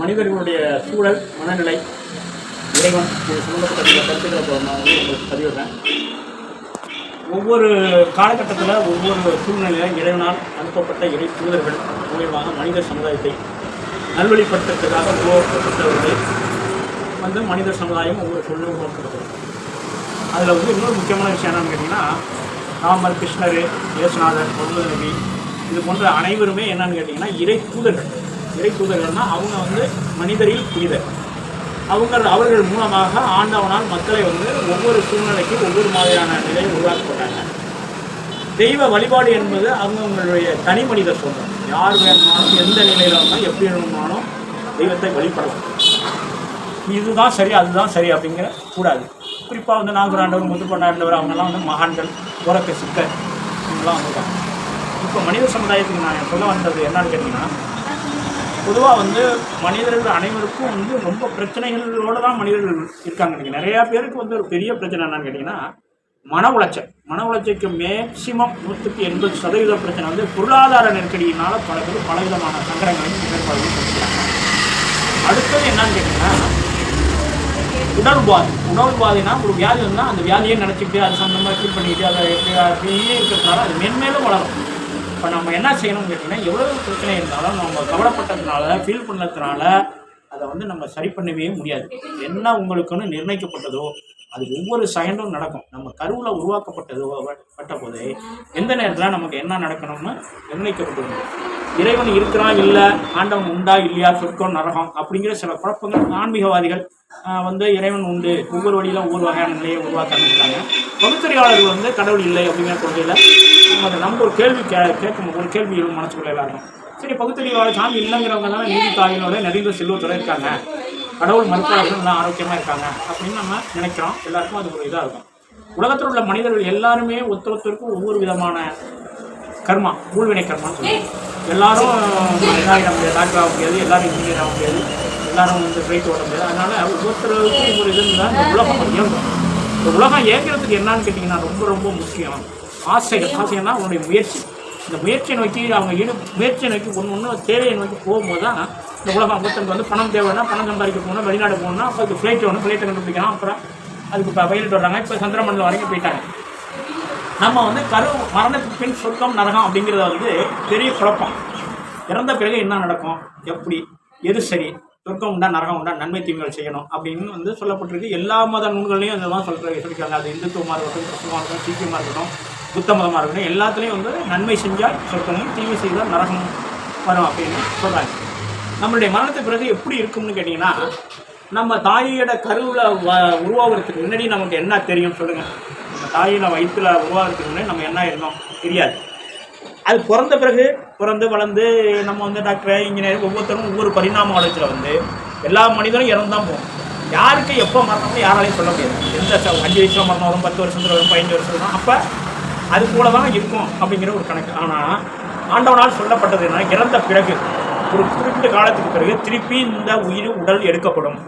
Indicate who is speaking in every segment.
Speaker 1: மனிதர்களுடைய சூழல் மனநிலை இறைவன் இது சம்மந்தப்பட்ட சில கருத்துக்களை இப்போ நான் வந்து உங்களுக்கு பதிவிடுறேன். ஒவ்வொரு காலகட்டத்தில் ஒவ்வொரு சூழ்நிலையில் இறைவனால் அனுப்பப்பட்ட இறை தூதர்கள் மூலியமாக மனித சமுதாயத்தை நல்வழிப்படுத்துறதுக்காக உருவாக்கப்பட்டவர்கள். வந்து மனித சமுதாயம் ஒவ்வொரு சூழ்நிலை உருவாக்கப்பட்டது. அதில் வந்து இன்னொரு முக்கியமான விஷயம் என்னன்னு கேட்டிங்கன்னா ராமர் கிருஷ்ணர் இயேசுநாதர் பொருள் நபி இது போன்ற அனைவருமே என்னன்னு கேட்டிங்கன்னா இறை தூதர்கள். இறை தூதர்கள்னா அவங்க வந்து மனிதரில் புனிதர். அவங்க அவர்கள் மூலமாக ஆண்டவனால் மக்களை வந்து ஒவ்வொரு சூழ்நிலைக்கு ஒவ்வொரு மாதிரியான நிலையை உருவாக்கப்பட்டாங்க தெய்வ வழிபாடு என்பது அவங்கவுங்களுடைய தனி மனித சொல்கிறோம் யார் வேணுமானாலும் எந்த நிலையில் இருந்தாலும் எப்படி வேணுமானாலும் தெய்வத்தை வழிபடலாம். இதுதான் சரி அதுதான் சரி அப்படிங்கிற கூடாது. குறிப்பாக வந்து நாகூராண்டவர் முத்துப்பண்டாண்டவர் அவங்கெல்லாம் வந்து மகான்கள் உறக்க சித்தர் இவங்கெல்லாம் வந்துட்டாங்க இப்போ மனித சமுதாயத்துக்கு நான் சொல்ல வந்தது என்னன்னு கேட்டிங்கன்னா பொதுவாக வந்து மனிதர்கள் அனைவருக்கும் வந்து ரொம்ப பிரச்சனைகளோடு தான் மனிதர்கள் இருக்காங்க. நீங்கள் நிறையா பேருக்கு வந்து ஒரு பெரிய பிரச்சனை என்னன்னு கேட்டிங்கன்னா மன உளைச்சல். மன உளைச்சலுக்கு மேக்சிமம் நூற்றுக்கு எண்பது சதவீத பிரச்சனை வந்து பொருளாதார நெருக்கடியினால் பல பேர் பலவிதமான சங்கடங்களையும் இடர்பாடுகளையும் சந்திக்கிறாங்க அடுத்தது என்னன்னு கேட்டிங்கன்னா உடல் பாதி உடல் உடல்பாதைனா ஒரு வியாதி வந்தால் அந்த வியாதியை நினச்சிக்கிட்டு அது சம்மந்தமாக ஃபீல் பண்ணிக்கிட்டு அதை எப்படி அப்படியே இருக்கிறதுனால அது மென்மேலும் வளரும். இப்போ நம்ம என்ன செய்யணும்னு கேட்டிங்கன்னா எவ்வளோ பிரச்சனை இருந்தாலும் நம்ம கவலைப்பட்டதுனால ஃபீல் பண்ணதுனால அதை வந்து நம்ம சரி பண்ணவே முடியாது. என்ன உங்களுக்குன்னு நிர்ணயிக்கப்பட்டதோ அது ஒவ்வொரு செகண்டும் நடக்கும். நம்ம கருவில் உருவாக்கப்பட்டதோ பட்ட போது எந்த நேரத்தில் நமக்கு என்ன நடக்கணும்னு நிர்ணயிக்கப்பட்டிருக்கும் இறைவன் இருக்கிறான் இல்லை ஆண்டவன் உண்டா இல்லையா சொர்க்கம் நரகம் அப்படிங்கிற சில குழப்பங்கள் ஆன்மீகவாதிகள் வந்து இறைவன் உண்டு ஒவ்வொரு வழியிலும் ஒவ்வொரு வகையான நிலையை உருவாக்க ஆரம்பிக்கிறாங்க பகுத்தறிவாளர்கள் வந்து கடவுள் இல்லை அப்படிங்கிற கொள்கையில் அதை நம்ம ஒரு கேள்வி கே கேட்கும் ஒரு கேள்வி எழும் மனசுக்குள்ள எல்லாருக்கும் சரி பகுத்தறிவாளர் சாமி இல்லைங்கிறவங்க தான் நீதி தாயினோட நிறைந்த செல்வத்தோட இருக்காங்க கடவுள் மறுப்பாளர்கள் நல்லா ஆரோக்கியமாக இருக்காங்க அப்படின்னு நம்ம நினைக்கிறோம் எல்லாருக்கும் அது ஒரு இதாக இருக்கும் உலகத்தில் உள்ள மனிதர்கள் எல்லாருமே ஒருத்தர் ஒருத்தருக்கும் ஒவ்வொரு விதமான கர்மா ஊழ்வினை கர்மான்னு சொல்லுவோம் எல்லாரும் இதாகிட முடியாது டாக்டர் ஆக முடியாது எல்லாரும் இன்ஜினியர் ஆக முடியாது எல்லாரும் வந்து ஃப்ளைட் ஓட முடியாது. அதனால ஒவ்வொருத்தருக்கும் ஒரு இது இருந்தால் இந்த உலகம் இயங்கும். இந்த உலகம் இயங்குறதுக்கு என்னன்னு கேட்டிங்கன்னா ரொம்ப ரொம்ப முக்கியம். ஆசைகள். ஆசைன்னா அவனுடைய முயற்சி. இந்த முயற்சியை நோக்கி அவங்க ஈடு முயற்சியை நோக்கி ஒன்று ஒன்று தேவையை நோக்கி போகும்போது தான் இந்த உலகம் ஒருத்தருக்கு வந்து பணம் தேவைன்னா பணம் சம்பாதிக்க போகணும் வெளிநாடு போகணும்னா அப்போ அதுக்கு ஃப்ளைட் வேணும் ஃப்ளைட்டை கண்டுபிடிக்கலாம் அப்புறம் அதுக்கு இப்போ பயிலிட்டு வர்றாங்க. இப்போ சந்திரமண்டலம் வரைக்கும் போயிட்டாங்க. நம்ம வந்து கரு மரணத்துக்கு பின் சொர்க்கம் நரகம் அப்படிங்கிறத வந்து பெரிய குழப்பம். இறந்த பிறகு என்ன நடக்கும்? எப்படி? எது சரி? சொர்க்கம் உண்டா நரகம் உண்டா நன்மை தீமைகள் செய்யணும் அப்படின்னு வந்து சொல்லப்பட்டிருக்கு. எல்லா மத நூல்களையும் இதெல்லாம் சொல்கிற சொல்லியிருக்காங்க. அது இந்துத்துவமாக இருக்கட்டும் கிறிஸ்துவமாக இருக்கட்டும் சீக்கியமாக இருக்கட்டும் புத்த மதமாக இருக்கட்டும் எல்லாத்துலேயும் வந்து நன்மை செஞ்சால் சொர்க்கமும் தீமை செய்தால் நரகம் வரும் அப்படின்னு சொல்கிறாங்க நம்மளுடைய மரணத்துக்கு பிறகு எப்படி இருக்கும்னு கேட்டிங்கன்னா நம்ம தாயோட கருவில் வ உருவாகிறதுக்கு முன்னாடி நமக்கு என்ன தெரியும் சொல்லுங்கள் நம்ம தாயோட வயிற்றுல உருவாகிறதுக்கு முன்னாடி நம்ம என்ன இருந்தோம் தெரியாது. அது பிறந்த பிறகு பிறந்து வளர்ந்து நம்ம வந்து டாக்டர் இன்ஜினியர் ஒவ்வொருத்தரும் ஒவ்வொரு பரிணாம வளர்ச்சியில் வந்து எல்லா மனிதனும் இறந்து தான் போகும் யாருக்கு எப்போ மரணம்னு யாராலையும் சொல்ல முடியாது. எந்த அஞ்சு வயசுல மரணம் வரும் பத்து வருஷத்துல வரும் பதினஞ்சு வருஷத்துல வரும் அப்போ அது போல தான் இருக்கும் அப்படிங்கிற ஒரு கணக்கு. ஆனால் ஆண்டவனால் சொல்லப்பட்டது என்ன இறந்த பிறகு ஒரு குறிப்பிட்ட காலத்துக்கு பிறகு திருப்பி இந்த உயிர் உடல் எடுக்கப்படும்.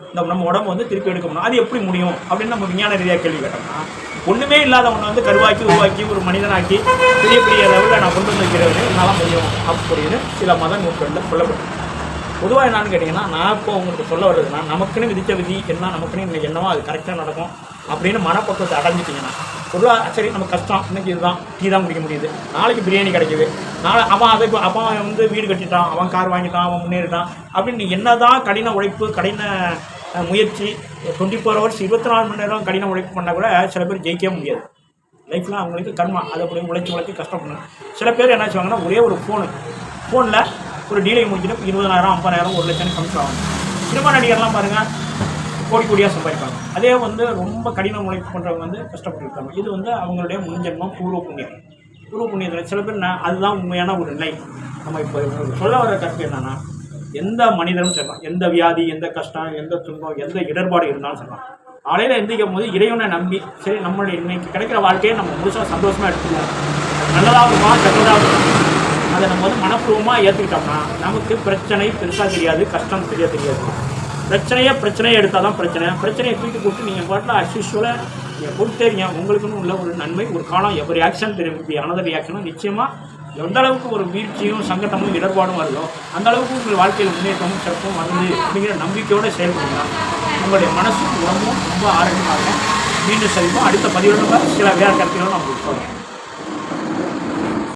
Speaker 1: இந்த நம்ம உடம்பு வந்து திருப்பி எடுக்க முடியும் அது எப்படி முடியும்? அப்படின்னு நம்ம விஞ்ஞான ரீதியாக கேள்வி கேட்டோம்னா ஒன்றுமே இல்லாதவனை வந்து கருவாக்கி உருவாக்கி ஒரு மனிதனாக்கி பெரிய பெரிய லெவலில் நான் கொண்டு வந்து வைக்கிறது என்னால் முடியும் அப்படின்னு சில மத நூற்களில் சொல்லப்பட்டிருக்கு பொதுவாக என்னன்னு கேட்டிங்கன்னா நான் இப்போ உங்களுக்கு சொல்ல வர்றதுன்னா நமக்குன்னு விதித்த விதி என்ன நமக்குன்னு என்னவோ அது கரெக்டாக நடக்கும் அப்படின்னு மனப்பக்குவத்தை அடைஞ்சிட்டிங்கன்னா பொதுவாக சரி நம்ம கஷ்டம். இன்னைக்கு இதுதான். டீ தான் குடிக்க முடியுது. நாளைக்கு பிரியாணி கிடைக்குது. நாளை அவன் அதை இப்போ அப்பா அவன் வந்து வீடு கட்டிட்டான். அவன் கார் வாங்கிட்டான். அவன் முன்னேறிட்டான். அப்படின்னு என்னதான் கடின உழைப்பு கடின முயற்சி டுவெண்ட்டி ஃபோர் ஹவர்ஸ் இருபத்தி நாலு மணி நேரம் கடின உழைப்பு பண்ணால் கூட சில பேர் ஜெயிக்கவே முடியாது. லைஃப்பில் அவங்களுக்கு கர்மா. அதை அப்படி உழைச்சி உழைச்சி கஷ்டப்படணும் சில பேர் என்ன செய்வாங்கன்னா ஒரே ஒரு ஃபோனு ஃபோனில் ஒரு டீலை முடிச்சுட்டு இருபதாயிரம் ஐம்பதாயிரம் ஒரு லட்சம் ஆகும் சினிமா நடிகர்லாம் பாருங்கள் கோடி கோடியாக சம்பாதிப்பாங்க. அதே வந்து ரொம்ப கடின உழைப்பு பண்ணுறவங்க வந்து கஷ்டப்பட்டுருக்காங்க. இது வந்து அவங்களுடைய முன்ஜென்மம் பூர்வ புண்ணியம். பூர்வ புண்ணியத்தில் சில பேர் நான் அதுதான் உண்மையான ஒரு நிலை. நம்ம இப்போ சொல்ல வர கருத்து என்னன்னா எந்த மனிதனும் சொல்லலாம் எந்த வியாதி எந்த கஷ்டம் எந்த துன்பம் எந்த இடர்பாடு இருந்தாலும் சொல்லலாம் காலையில் எந்திரிக்கும் போது இறைவனை நம்பி சரி நம்மளுடைய இன்னைக்கு கிடைக்கிற வாழ்க்கையை நம்ம முழுசாக சந்தோஷமாக எடுத்துக்கலாம் நல்லதாகுமா கெட்டதாகுமா அதை நம்ம வந்து மனப்பூர்வமாக ஏற்றுக்கிட்டோம்னா நமக்கு பிரச்சனை பெருசாக தெரியாது கஷ்டம் தெரிய தெரியாது. பிரச்சனையே பிரச்சனையை எடுத்தால் தான் பிரச்சனை. பிரச்சனையை தூக்கி போட்டு நீங்கள் பாட்டில் அஸ்யூஷுவலாக நீங்கள் கொடுத்தேங்க உங்களுக்குன்னு உள்ள ஒரு நன்மை ஒரு காலம் எப்போ ரியாக்ஷன் தெரியும். அனதர் ரியாக்ஷனும் நிச்சயமாக எந்த அளவுக்கு ஒரு வீழ்ச்சியும் சங்கடமும் இடர்பாடும் வருதோ அந்த அளவுக்கு உங்கள் வாழ்க்கையில் முன்னேற்றமும் சிறப்பும் வருது அப்படிங்கிற நம்பிக்கையோடு செயல்படுங்க. உங்களுடைய மனசும் உடம்பும் ரொம்ப ஆரோக்கியமாக மீண்டும் சந்திப்போம். அடுத்த பதிவு சில வேறு கருத்துக்களும் நம்ம சொல்கிறேன்